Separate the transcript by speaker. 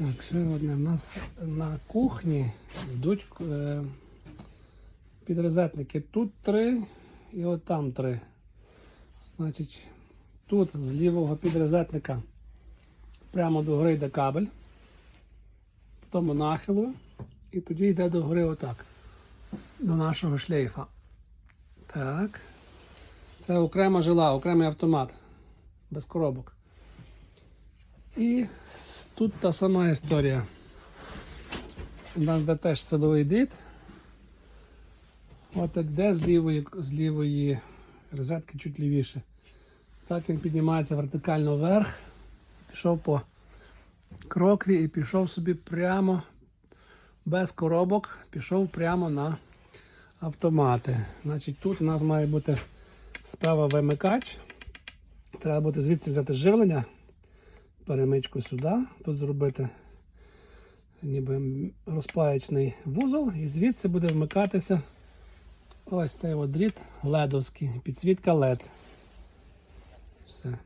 Speaker 1: Так, ще одне. У нас на кухні йдуть е, підрозетники. Тут три і от там три. Значить, тут з лівого підрозетника прямо до гори йде кабель, потім нахилу, і тоді йде до гори отак, до нашого шлейфа. Так. Це окрема жила, окремий автомат. Без коробок. І тут та сама історія. У нас де теж силовий дріт. От як де з лівої, з лівої розетки чуть лівіше. Так він піднімається вертикально вверх, пішов по крокві і пішов собі прямо без коробок, пішов прямо на автомати. Значить, тут у нас має бути справа вимикач. Треба буде звідси взяти живлення, перемичку сюди, тут зробити ніби розпаячний вузол, і звідси буде вмикатися ось цей дріт ледовський, підсвітка LED. Все.